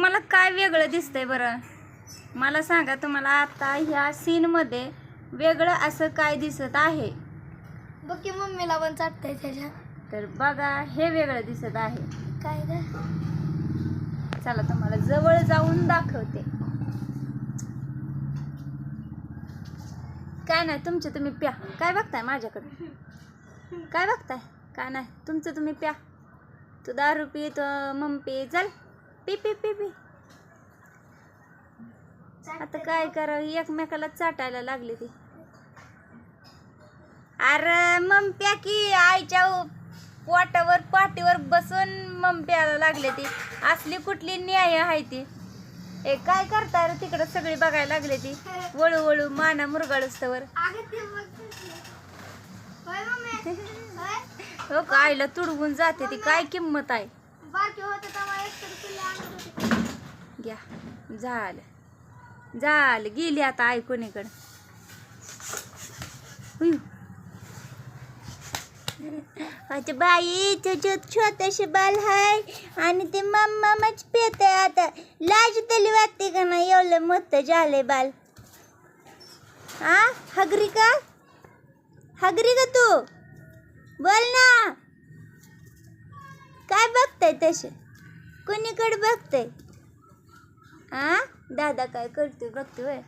तुम्हाला काय वेगळं दिसतंय बरं? मला सांगा तुम्हाला आता ह्या सीनमध्ये वेगळं असं काय दिसत आहे? बघ की मम्मीला पण चाटतंय त्याच्या तर बघा हे वेगळं दिसत आहे. काय ग? चला तुम्हाला जवळ जाऊन दाखवते. काय नाही तुमचं तुम्ही प्या. काय बघताय माझ्याकडे काय बघताय? काय नाही तुमचं तुम्ही प्या. तू दारू पी तो मम पी. चल. पी पी पी पी. आता काय करावं? एकमेकाला चाटायला लागली ती. अरे मम प्या की आईच्या पोटावर पाठीवर बसून मम प्यायला लागले ती. असली कुठली न्याय आहे ती. ए काय करताय रे तिकडं सगळी बघायला लागले ती? वळू वळू माना मम्मी होय हो का? आईला तुडवून जाते ती. काय किंमत आहे? बारकी होतं तेव्हा आणत घ्या. झालं. झालं. गेली आता आई कोणीकडं हुयू. अच्छा बाई तुझं छोटस बाल हाय आणि ते मम्माच पेत आहे आता. लाज तरी वाटते का नाही? एवढं मोठं झालंय बाल. हा हगरी का? हगरी का तू? बोल ना. काय बघताय तसे? कोणीकडे बघताय? आ? दादा काय करतोय बघतोय वय?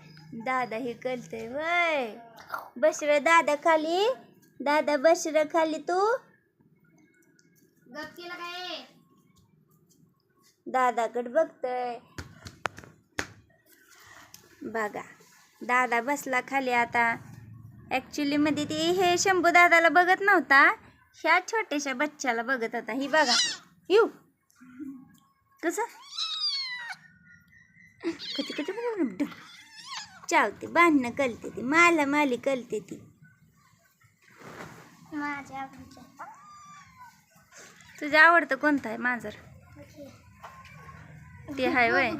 दादा हे करतोय वय? बस रे दादा खाली? दादा बस रे खाली तू? दादाकडे बघतोय. बघा दादा बसला खाली आता. ॲक्च्युली मध्ये ते हे शंभू दादाला बघत नव्हता. ह्या छोट्याशा बच्च्याला बघत होता ही बघा. येऊ कसं? कधी कधी चावते बांधणं कलते ती माला माली कलते ती. तुझं आवडतं कोणतं आहे मांजर? ते आहे वय.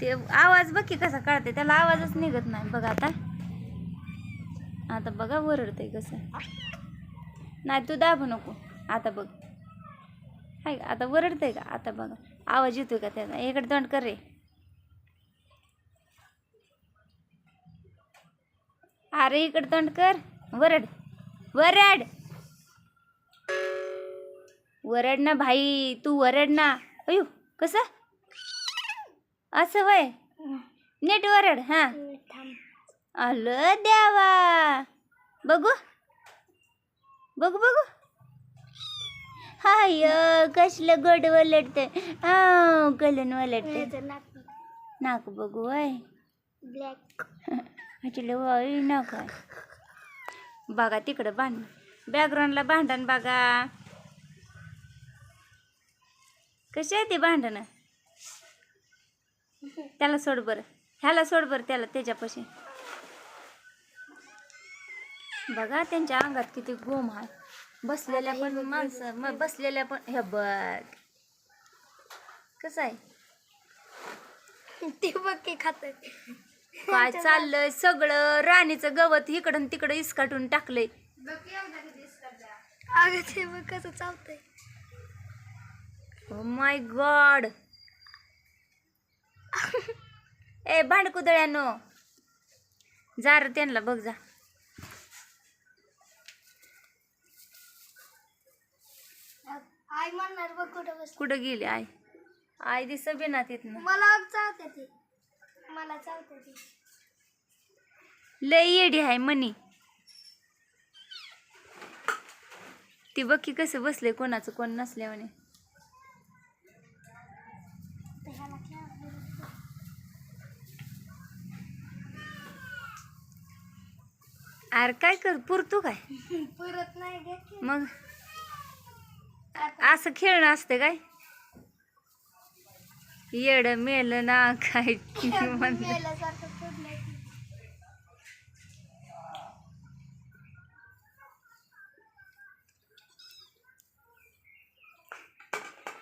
ते आवाज बघ की कसा काढते त्याला आवाजच निघत नाही बघ आता. आता बघा वरडते कसं. नाही तू दाबू नको. आता बघ. हाय का? आता वरडते का? आता बघा. आवाज येतोय का त्याचा? इकडे तोंड कर रे. अरे इकडे तोंड कर. वरड वरड वरड ना भाई. तू वरड ना. अयो कसं? असं वय? नीट वरड हां. आलं द्यावा बघू. बघू बघू. हाय कसलं गोड वलटते हा कलन वलटते याचं नाक बघू. वय ब्लॅक. ह्याची वय नाक आहे. बघा तिकडं भांड बॅकग्राऊंडला भांडण बघा. कशी आहे ती भांडणं? त्याला सोड बरं. ह्याला सोड बरं त्याला त्याच्यापाशी. बघा त्यांच्या अंगात किती गोम आहे. बसलेल्या पण माणसं मग बसलेल्या पण हे बघ. कसं आहे? ते बघ की खात. काय चाललंय सगळं? राणीचं गवत इकडून तिकडं इसकाटून टाकलंय. अगं ते बघ कसं चावतंय माय गॉड ए भांडकुदळ्यानो. जा रे त्यांना बघ जा आई म्हणणार बघ कुठं गेली आय आय दिस बिना तिथनं. मला चावते ती. मला चावते ती. लय येडी आहे मनी ती बघ की कसं बसले कोणाचं कोण ह्याला खेळायला अरे काय कर पुरतो काय? परत नाही. मग असं खेळणं असते काय? येड मेल ना काय.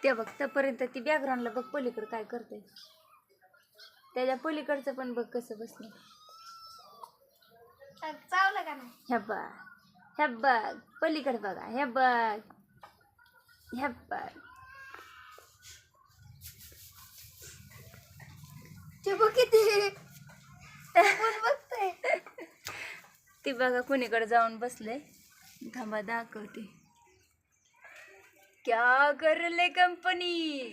ते बघ तोपर्यंत ती बॅकग्राऊंडला बघ पलीकडं काय करते त्याच्या पलीकडचं पण बघ कसं बसलं चावलं का नाही? ह्या बघ ह्या बघ पलीकडे बघा ह्या बघ ह्या बघ. ती बघा कुणीकडे जाऊन बसले थांबा दाखवते. क्या करले कंपनी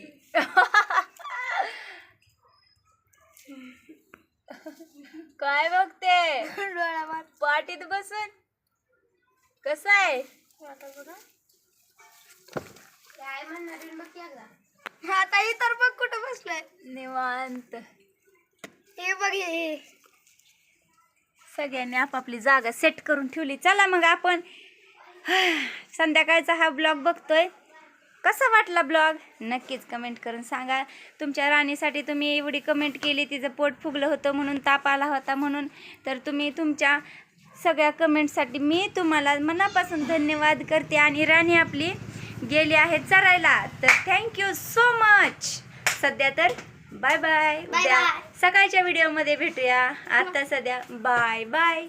काय बघते? पाटीत बसून. कसं आहे? आता बघा काय म्हणणार आता ही तर बघ कुठं बसलाय. निवांत. हे बघ हे. सगळ्यांनी आपापली जागा सेट करून ठेवली. चला मग आपण. संध्याकाळचा हा ब्लॉग बघतोय. कसा वाटला ब्लॉग नक्कीच कमेंट करून सांगा. तुमच्या राणीसाठी तुम्ही एवढी कमेंट केली तिचं पोट फुगलं होतं म्हणून ताप आला होता म्हणून. तर तुम्ही तुमच्या सगळ्या कमेंटसाठी मी तुम्हाला मनापासून धन्यवाद करते. आणि राणी आपली गेली आहे चरायला. तर थँक्यू सो मच सध्या तर बाय बाय उद्या. सकाळच्या व्हिडिओमध्ये भेटूया. आता सध्या. Bye bye